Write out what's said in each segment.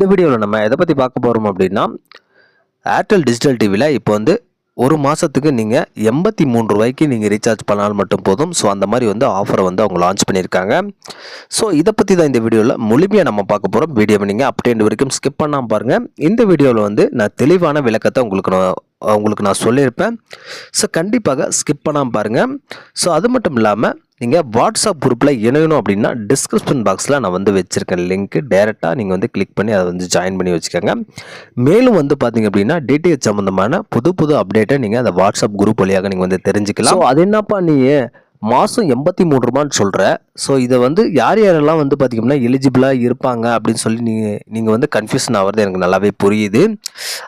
இந்த வீடியோவில் நம்ம எதை பற்றி பார்க்க போகிறோம் அப்படின்னா ஏர்டெல் டிஜிட்டல் டிவியில் இப்போ வந்து ஒரு மாதத்துக்கு நீங்கள் எண்பத்தி மூணு ரூபாய்க்கு நீங்கள் ரீசார்ஜ் பண்ணால் மட்டும் போதும். ஸோ அந்த மாதிரி வந்து ஆஃபரை வந்து அவங்க லான்ச் பண்ணியிருக்காங்க. ஸோ இதை பற்றி தான் இந்த வீடியோவில் முழுமையாக நம்ம பார்க்க போகிறோம் வீடியோவை நீங்கள் அப்படியே வரைக்கும் ஸ்கிப் பண்ணாமல் பாருங்கள் இந்த வீடியோவில் வந்து நான் தெளிவான விளக்கத்தை உங்களுக்கு நான் உங்களுக்கு நான் சொல்லியிருப்பேன். ஸோ கண்டிப்பாக ஸ்கிப் பண்ணாமல் பாருங்கள் ஸோ அது மட்டும் இல்லாமல் நீங்கள் வாட்ஸ்அப் குரூப்பில் இணையணும் அப்படின்னா டிஸ்கிரிப்ஷன் பாக்ஸில் நான் வந்து வச்சுருக்கேன் லிங்க்கு டேரெக்டாக நீங்கள் வந்து கிளிக் பண்ணி அதை வந்து ஜாயின் பண்ணி வச்சுக்கோங்க. மேலும் வந்து பார்த்தீங்க அப்படின்னா டிடிஹெச் சம்மந்தமான புது புது அப்டேட்டை நீங்கள் அந்த வாட்ஸ்அப் குரூப் வழியாக நீங்கள் வந்து தெரிஞ்சுக்கலாம். ஸோ அது என்னப்பா நீ மாதம் எண்பத்தி மூணு ரூபான்னு சொல்கிற ஸோ இதை வந்து யார் யாரெல்லாம் வந்து பார்த்திங்கன்னா எலிஜிபிளாக இருப்பாங்க அப்படின்னு சொல்லி நீங்கள் நீங்கள் வந்து கன்ஃபியூஷன் ஆகிறது எனக்கு நல்லாவே புரியுது.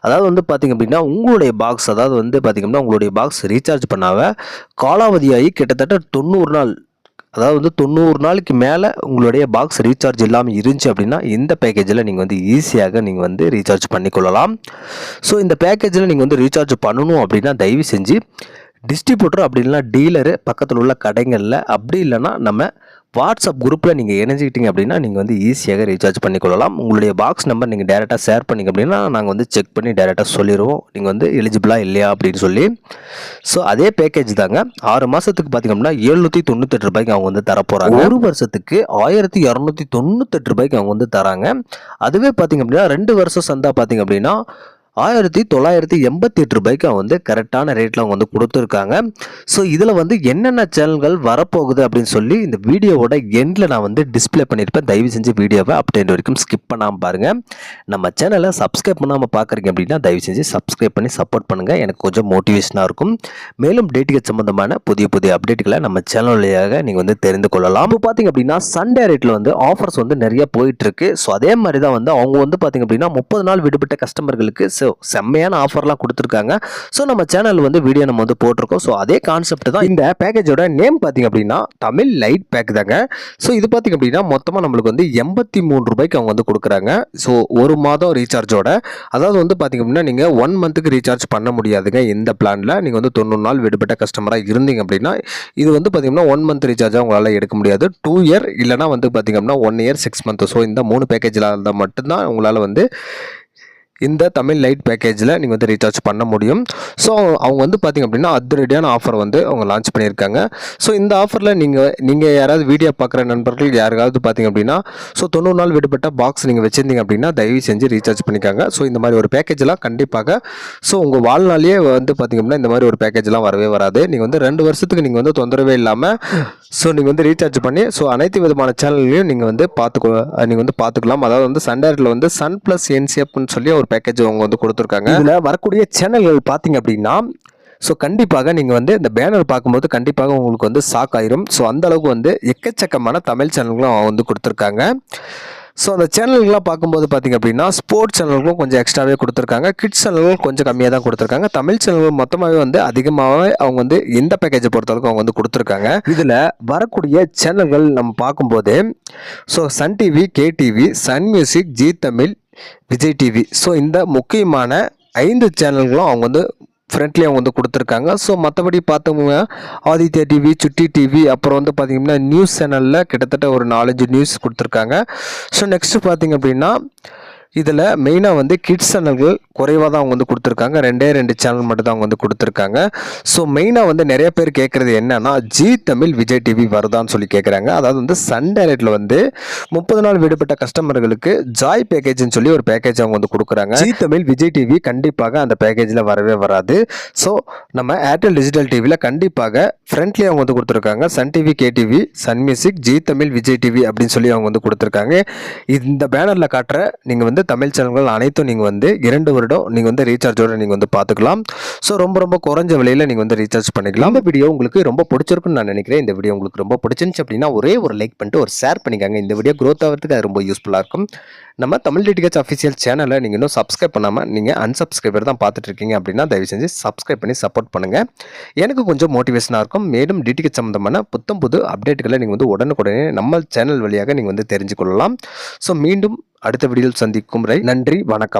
அதாவது வந்து பார்த்திங்க அப்படின்னா உங்களுடைய பாக்ஸ் அதாவது வந்து பார்த்திங்கன்னா உங்களுடைய பாக்ஸ் ரீசார்ஜ் பண்ணாவ காலாவதியாகி கிட்டத்தட்ட தொண்ணூறு நாள் அதாவது வந்து தொண்ணூறு நாளைக்கு மேலே உங்களுடைய பாக்ஸ் ரீசார்ஜ் இல்லாமல் இருந்துச்சு அப்படின்னா இந்த பேக்கேஜில் நீங்கள் வந்து ஈஸியாக நீங்கள் வந்து ரீசார்ஜ் பண்ணிக்கொள்ளலாம். ஸோ இந்த பேக்கேஜில் நீங்கள் வந்து ரீசார்ஜ் பண்ணணும் அப்படின்னா தயவு செஞ்சு டிஸ்ட்ரிபியூட்டர் அப்படி இல்லைனா டீலரு பக்கத்தில் உள்ள கடைகளில் அப்படி இல்லைன்னா நம்ம வாட்ஸ்அப் குரூப்பில் நீங்கள் இணைஞ்சிக்கிட்டீங்க அப்படின்னா நீங்கள் வந்து ஈஸியாக ரீசார்ஜ் பண்ணிக்கொள்ளலாம். உங்களுடைய பாக்ஸ் நம்பர் நீங்கள் டேரெக்டாக ஷேர் பண்ணிங்க அப்படின்னா நாங்கள் வந்து செக் பண்ணி டேரெக்டாக சொல்லிடுவோம் நீங்கள் வந்து எலிஜிபிளாக இல்லையா அப்படின்னு சொல்லி. ஸோ அதே பேக்கேஜ் தாங்க. ஆறு மாதத்துக்கு பார்த்திங்க அப்படின்னா எழுநூற்றி தொண்ணூத்தெட்டு ரூபாய்க்கு அவங்க வந்து தரப்போகிறாங்க ஒரு வருஷத்துக்கு ஆயிரத்தி இரநூத்தி தொண்ணூத்தெட்டு ரூபாய்க்கு அவங்க வந்து தராங்க. அதுவே பார்த்திங்க அப்படின்னா ரெண்டு வருஷம் சந்தா பார்த்திங்க அப்படின்னா ஆயிரத்தி தொள்ளாயிரத்தி எண்பத்தி எட்டு ரூபாய்க்கு அவங்க வந்து கரெக்டான ரேட்டில் அவங்க வந்து கொடுத்துருக்காங்க. ஸோ இதில் வந்து என்னென்ன சேனல்கள் வரப்போகுது அப்படின்னு சொல்லி இந்த வீடியோவோட எண்டில் நான் வந்து டிஸ்பிளே பண்ணியிருப்பேன். தயவு செஞ்சு வீடியோவை அப்டேட் வரைக்கும் ஸ்கிப் பண்ணாமல் பாருங்கள் நம்ம சேனலை சப்ஸ்கிரைப் பண்ணாமல் பார்க்குறீங்க அப்படின்னா தயவு செஞ்சு சப்ஸ்கிரைப் பண்ணி சப்போர்ட் பண்ணுங்கள் எனக்கு கொஞ்சம் மோட்டிவேஷனாக இருக்கும். மேலும் டேட்டுகள் சம்மந்தமான புதிய புதிய அப்டேட்டுகளை நம்ம சேனல் வழியாக நீங்கள் வந்து தெரிந்து கொள்ளலாம். இப்போ பார்த்தீங்க அப்படின்னா சண்டே ரேட்டில் வந்து ஆஃபர்ஸ் வந்து நிறைய போயிட்டுருக்கு ஸோ அதே மாதிரி தான் வந்து அவங்க வந்து பார்த்தீங்க அப்படின்னா முப்பது நாள் விடுபட்ட கஸ்டமர்களுக்கு ஸோ செம்மையான ஆஃபர்லாம் கொடுத்துருக்காங்க. ஸோ நம்ம சேனல் வந்து வீடியோ நம்ம வந்து போட்டிருக்கோம். ஸோ அதே கான்செப்ட் தான் இந்த பேக்கேஜோட நேம் பார்த்தீங்க அப்படின்னா தமிழ் லைட் பேக் தாங்க. ஸோ இது பார்த்திங்க அப்படின்னா மொத்தமாக நம்மளுக்கு வந்து எண்பத்தி மூணு ரூபாய்க்கு அவங்க வந்து கொடுக்குறாங்க. ஸோ ஒரு மாதம் ரீசார்ஜோட அதாவது வந்து பார்த்தீங்க அப்படின்னா நீங்கள் ஒன் மந்த்துக்கு ரீசார்ஜ் பண்ண முடியாதுங்க இந்த பிளானில் நீங்கள் வந்து தொண்ணூறு நாள் விடுபட்ட கஸ்டமராக இருந்தீங்க அப்படின்னா இது வந்து பார்த்தீங்கன்னா ஒன் மந்த் ரீசார்ஜாக உங்களால் எடுக்க முடியாது. டூ இயர் இல்லைனா வந்து பார்த்தீங்க அப்படின்னா one year six month so இந்த மூணு பேக்கேஜில் இருந்தால் மட்டும்தான் உங்களால் வந்து இந்த தமிழ் லைட் பேக்கேஜில் நீங்கள் வந்து ரீசார்ஜ் பண்ண முடியும். ஸோ அவங்க வந்து பார்த்திங்க அப்படின்னா அதிரடியான ஆஃபர் வந்து அவங்க லான்ச் பண்ணியிருக்காங்க. ஸோ இந்த ஆஃபரில் நீங்கள் நீங்கள் யாராவது வீடியோ பார்க்குற நண்பர்கள் யாருக்காவது பார்த்திங்க அப்படின்னா ஸோ தொண்ணூறு நாள் விடுபட்ட பாக்ஸ் நீங்கள் வச்சுருந்தீங்க அப்படின்னா தயவு செஞ்சு ரீசார்ஜ் பண்ணிக்காங்க. ஸோ இந்த மாதிரி ஒரு பேக்கேஜெலாம் கண்டிப்பாக ஸோ உங்கள் வாழ்நாளையே வந்து பார்த்திங்க அப்படின்னா இந்த மாதிரி ஒரு பேக்கேஜ்லாம் வரவே வராது. நீங்கள் வந்து ரெண்டு வருஷத்துக்கு நீங்கள் வந்து தொந்தரவே இல்லாமல் ஸோ நீங்கள் வந்து ரீசார்ஜ் பண்ணி ஸோ அனைத்து விதமான சேனல்லையும் நீங்கள் வந்து பார்த்துக்கோ நீங்கள் வந்து பார்த்துக்கலாம் அதாவது வந்து சண்டேரில் வந்து சன் ப்ளஸ் என்சிஎப்னு சொல்லி ஒரு பேக்கேஜ் அவங்க வந்து கொடுத்துருக்காங்க. இதில் வரக்கூடிய சேனல்கள் பார்த்தீங்க அப்படின்னா ஸோ கண்டிப்பாக நீங்கள் வந்து இந்த பேனர் பார்க்கும்போது கண்டிப்பாக உங்களுக்கு வந்து ஷாக் ஆயிரும். ஸோ அந்த அளவுக்கு வந்து எக்கச்சக்கமான தமிழ் சேனல்களும் அவங்க வந்து கொடுத்துருக்காங்க. ஸோ அந்த சேனல்கள்லாம் பார்க்கும்போது பார்த்திங்க அப்படின்னா ஸ்போர்ட்ஸ் சேனல்களும் கொஞ்சம் எக்ஸ்ட்ராவே கொடுத்துருக்காங்க. கிட்ஸ் சேனல்களும் கொஞ்சம் கம்மியாக தான் கொடுத்துருக்காங்க. தமிழ் சேனல்கள் மொத்தமாகவே வந்து அதிகமாகவே அவங்க வந்து எந்த பேக்கேஜை பொறுத்தளவுக்கு அவங்க வந்து கொடுத்துருக்காங்க. இதில் வரக்கூடிய சேனல்கள் நம்ம பார்க்கும்போது so Sun TV K TV Sun Music Zee Tamil Vijay TV so இந்த முக்கியமான ஐந்து சேனல்களும் அவங்க வந்து ஃப்ரண்ட்லேயே அவங்க வந்து கொடுத்துருக்காங்க. ஸோ மற்றபடி பார்த்தவங்க ஆதித்யா டிவி சுட்டி டிவி அப்புறம் வந்து பார்த்திங்கன்னா நியூஸ் சேனலில் கிட்டத்தட்ட ஒரு நாலஞ்சு நியூஸ் கொடுத்துருக்காங்க. ஸோ நெக்ஸ்ட்டு பார்த்திங்க அப்படின்னா இதில் மெயினாக வந்து கிட்ஸ் சேனல்கள் குறைவாக தான் அவங்க வந்து கொடுத்துருக்காங்க. ரெண்டே ரெண்டு சேனல் மட்டும் தான் அவங்க வந்து கொடுத்துருக்காங்க. ஸோ மெயினாக வந்து நிறைய பேர் கேட்குறது என்னன்னா ஜி தமிழ் விஜய் டிவி வருதான்னு சொல்லி கேட்குறாங்க அதாவது வந்து சன் டைரக்டில் வந்து முப்பது நாள் விடுபட்ட கஸ்டமர்களுக்கு ஜாய் பேக்கேஜ்னு சொல்லி ஒரு பேக்கேஜ் அவங்க வந்து கொடுக்குறாங்க. ஜி தமிழ் விஜய் டிவி கண்டிப்பாக அந்த பேக்கேஜில் வரவே வராது. ஸோ நம்ம ஏர்டெல் டிஜிட்டல் டிவியில் கண்டிப்பாக ஃப்ரெண்ட்லி அவங்க வந்து கொடுத்துருக்காங்க. Sun TV K TV Sun Music Zee Tamil Vijay TV அப்படின்னு சொல்லி அவங்க வந்து கொடுத்துருக்காங்க. இந்த பேனரில் காட்டுற நீங்கள் வந்து தமிழ் சேனல்கள் அனைத்தும் நீங்கள் வந்து இரண்டு வருடம் நீங்கள் வந்து ரீசார்ஜோட நீங்கள் வந்து பார்த்துக்கலாம் ஸோ ரொம்ப ரொம்ப குறைஞ்ச விலையில் நீங்கள் வந்து ரீசார்ஜ் பண்ணிக்கலாம். இந்த வீடியோ உங்களுக்கு ரொம்ப பிடிச்சிருக்குன்னு நான் நினைக்கிறேன். இந்த வீடியோ உங்களுக்கு ரொம்ப பிடிச்சிருந்துச்சு அப்படின்னா ஒரே ஒரு லைக் பண்ணிட்டு ஒரு ஷேர் பண்ணிக்காங்க. இந்த வீடியோ க்ரோத் ஆகிறதுக்கு அது ரொம்ப யூஸ்ஃபுல்லாக இருக்கும். நம்ம தமிழ் டிடிகேச் அஃபிஷியல் சேனலை நீங்கள் இன்னும் சப்ஸ்கிரைப் பண்ணாமல் நீங்கள் அன்சப்ஸ்கிரைபர் தான் பார்த்துட்டு இருக்கீங்க அப்படின்னா தயவு செஞ்சு சப்ஸ்கிரைப் பண்ணி சப்போர்ட் பண்ணுங்கள் எனக்கு கொஞ்சம் மோட்டிவேஷனாக இருக்கும். மேலும் டிடிகேச் சம்மந்தமான புத்தம் புது அப்டேட்டுகளை நீங்கள் வந்து உடனுக்குடனே நம்ம சேனல் வழியாக நீங்கள் வந்து தெரிஞ்சு கொள்ளலாம் ஸோ மீண்டும் அடுத்த வீடியோவில் சந்திக்கும் வரை நன்றி வணக்கம்.